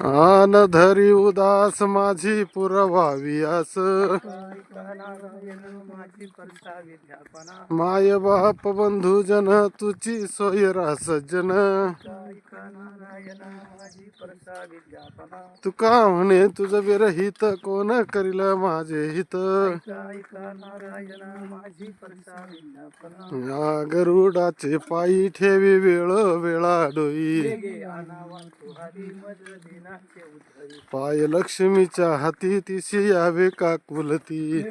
आन धरी उदास माझी पुरवावी आस. माय बाप बंधू जन तुझी सोयरा सज्जन तुका म्हणे तुझ विरहित कोण करील माझे हित? या गरुडाचे पायी ठेवी वेळ वेळा डोई पाय लक्ष्मीच्या हाती तिशी यावे का कुलती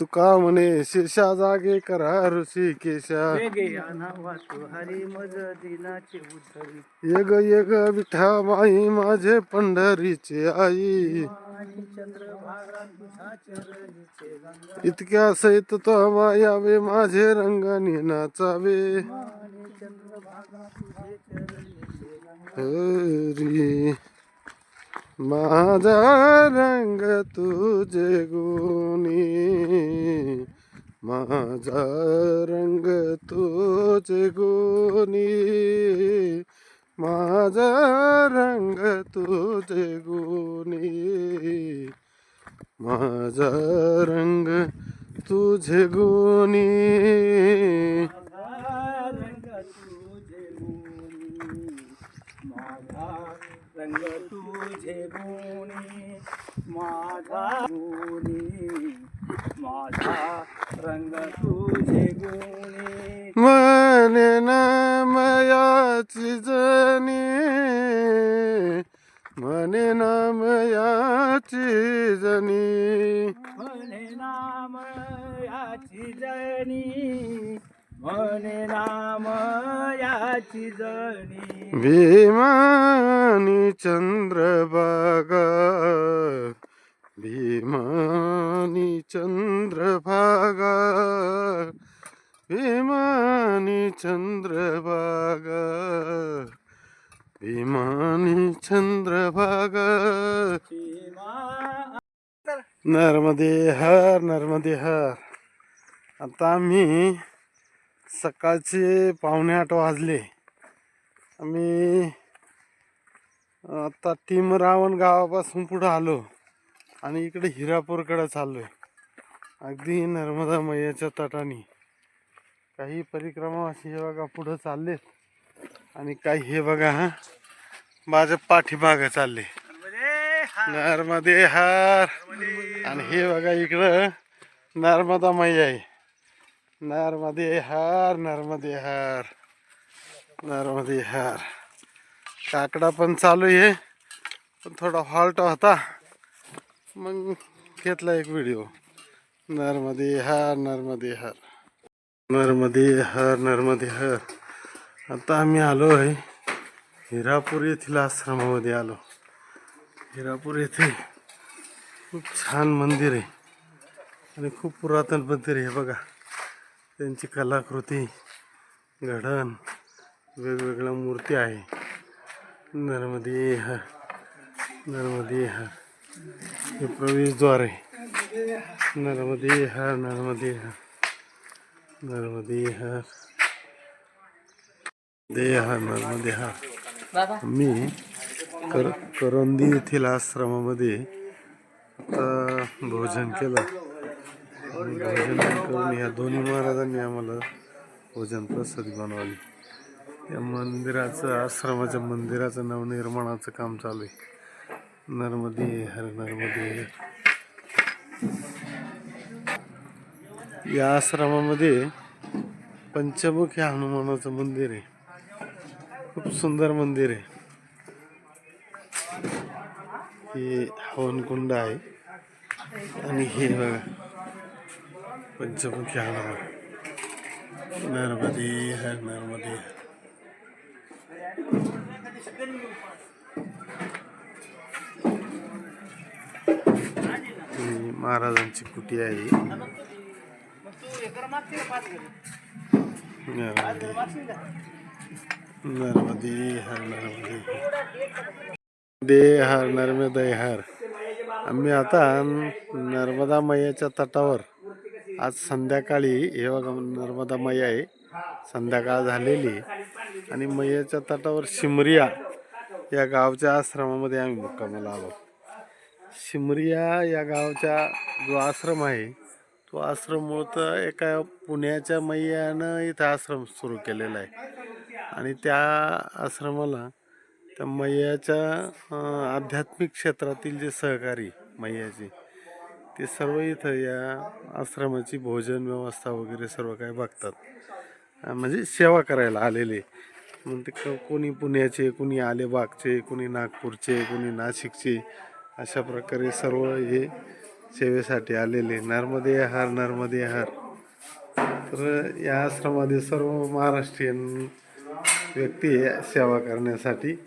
तुका म्हणे शेषा जागे करा ऋषी केशा. येग येग विठा बाई माझे पंढरीचे आई. इतक्या सहित तवा यावे माझे रंगाने नाचावे हरी माझा रंग तुझे गुणी. माझा रंग तुझे गुणी. माझा रंग तुझे गुणी. माझा रंग तुझे गुणी. रंग तुझे गुणी. माझा गुणी. माझा रंग तुझे गुणी. जणी म्हणे नाम याची जणी भीमानी चंद्रभागा भीमानी चंद्रभागा भीमानी चंद्रभागा भीमानी चंद्रभागा सीमा नर्मदे हर नर्मदे हर. आता आम्ही सकाळचे पावणे आठ वाजले. आम्ही आता टीम रावण गावापासून पुढं आलो आणि इकडे हिरापूरकडे चाललो आहे अगदी नर्मदा मैयाच्या तटाने. काही परिक्रमा अशी हे बघा पुढं चाललेत आणि काही हे बघा हा माझ्या पाठीमागं चालले. नर्मदे हार. आणि हे बघा इकडं नर्मदा मैया आहे. नर्मदे हार नर्मदे हार नर्मदे हार काकडा पण चालू आहे. पण थोडा हॉल्ट होता. मग घेतला एक व्हिडिओ नर्मदे हार नर्मदे हार नर्मदे हर नर्मदे हर आता आम्ही आलो आहे. हिरापूर येथील आश्रमामध्ये आलो. हिरापूर येथे खूप छान मंदिर आहे. आणि खूप पुरातन मंदिर आहे बघा. त्यांची कलाकृती घडण वेगवेगळ्या मूर्ती आहे. नर्मदे हर नर्मदे हर हे प्रवेशद्वार आहे. नर्मदे हर नर्मदे हर नर्मदे हर दे हर नर्मदे हर मी कर करंदी येथील आश्रमामध्ये आता भोजन केलं. भोजन करून या दोन्ही महाराजांनी आम्हाला भोजन प्रसाद बनवावी या मंदिराचं आश्रमाच्या मंदिराचं नवनिर्माणाचं काम चालू आहे. नर्मदे हर नर्मदे. या आश्रमामध्ये पंचमुख पंचमुखी हनुमानाचं मंदिर आहे. खूप सुंदर मंदिर आहे. हे हवनकुंड आहे. आणि हे बघा. पंचमुखी हनुमान नर्मदे हर नर्मदे. महाराजांची कुटी आहे. नर्मदे नर्मदे हर नर्मदे. दे हर नर्मदे हर. आम्ही आता नर्मदा मैयाच्या तटावर आज संध्याकाळी हे बघा नर्मदा मैया आहे. संध्याकाळ झालेली आणि मैयाच्या तटावर शिमरिया या गावच्या आश्रमामध्ये आम्ही मुक्कामाला आलो. शिमरिया या गावच्या जो आश्रम आहे तो आश्रम मूळतः एका पुण्याच्या मैयानं इथं आश्रम सुरू केलेला आहे. आणि त्या आश्रमाला त्या मैयाच्या आध्यात्मिक क्षेत्रातील जे सहकारी मैयाचे ते सर्व इथं या आश्रमाची भोजन व्यवस्था वगैरे सर्व काही बघतात. म्हणजे सेवा करायला आलेले. मग ते क- कोणी पुण्याचे कोणी आलेबागचे कोणी नागपूरचे कोणी नाशिकचे अशा प्रकारे सर्व हे सेवेसाठी आलेले. नर्मदे हार नर्मदे हार तर या आश्रमामध्ये सर्व महाराष्ट्रीयन व्यक्ती आहे सेवा करण्यासाठी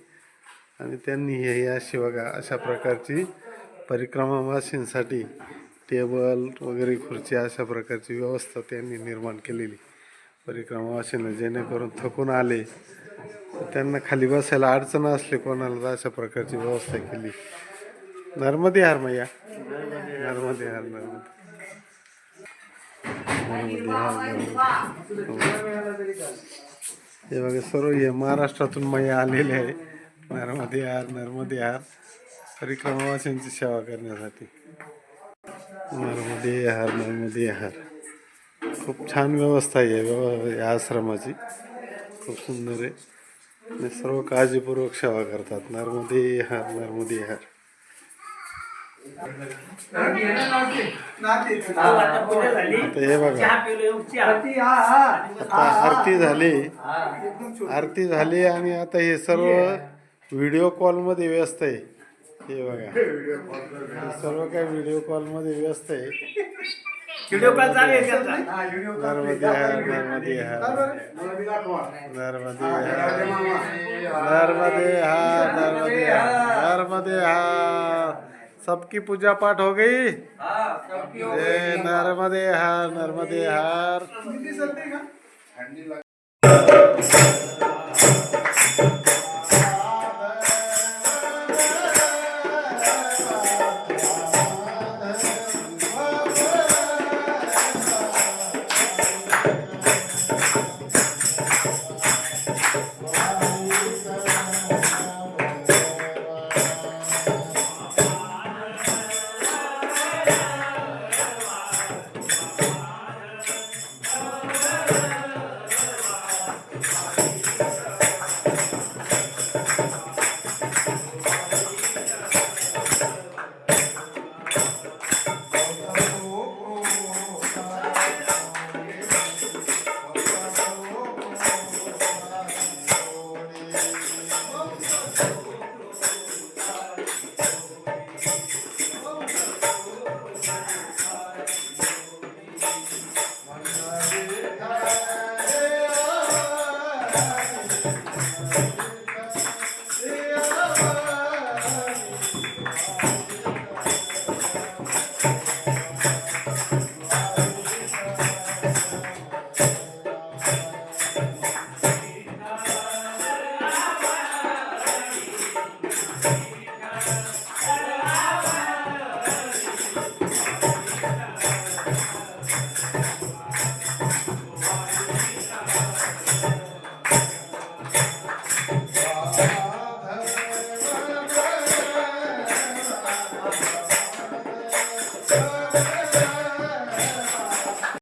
आणि त्यांनी हे या शिवगा अशा प्रकारची परिक्रमावासींसाठी टेबल वगैरे खुर्ची अशा प्रकारची व्यवस्था त्यांनी निर्माण केलेली. परिक्रमावासींना जेणेकरून थकून आले. त्यांना खाली बसायला अडचण असली कोणाला तर अशा प्रकारची व्यवस्था केली. नर्मदे हार मैया. नर्मदे हार नर्मदे. नर्मदे हार नर्मदे. हे बघा सर्व हे महाराष्ट्रातून मैया आलेले आहे. नर्मदे हार नर्मदे हार. परिक्रमावासींची सेवा करण्यासाठी. नर्मदे हार नर्मदे हार खूप छान व्यवस्था आहे या व्यव- या आश्रमाची. खूप सुंदर आहे. आणि सर्व काळजीपूर्वक सेवा करतात. नर्मदे हार नर्मदे हार आता हे बघा. आता आरती झाली. आरती झाली आणि आता हे सर्व व्हिडिओ कॉलमध्ये व्यस्त आहे. हे बघा सर्व काही व्हिडिओ व्यस्त आहे व्हिडिओ कॉल चालू आहे त्यांचा नर्मदे हार नर्मदे हार नर्मदे हार नर्मदे हार नर्मदे हार नर्मदे हार सबकी पूजा पाठ हो गई जय नर्मदे हार नर्मदे हार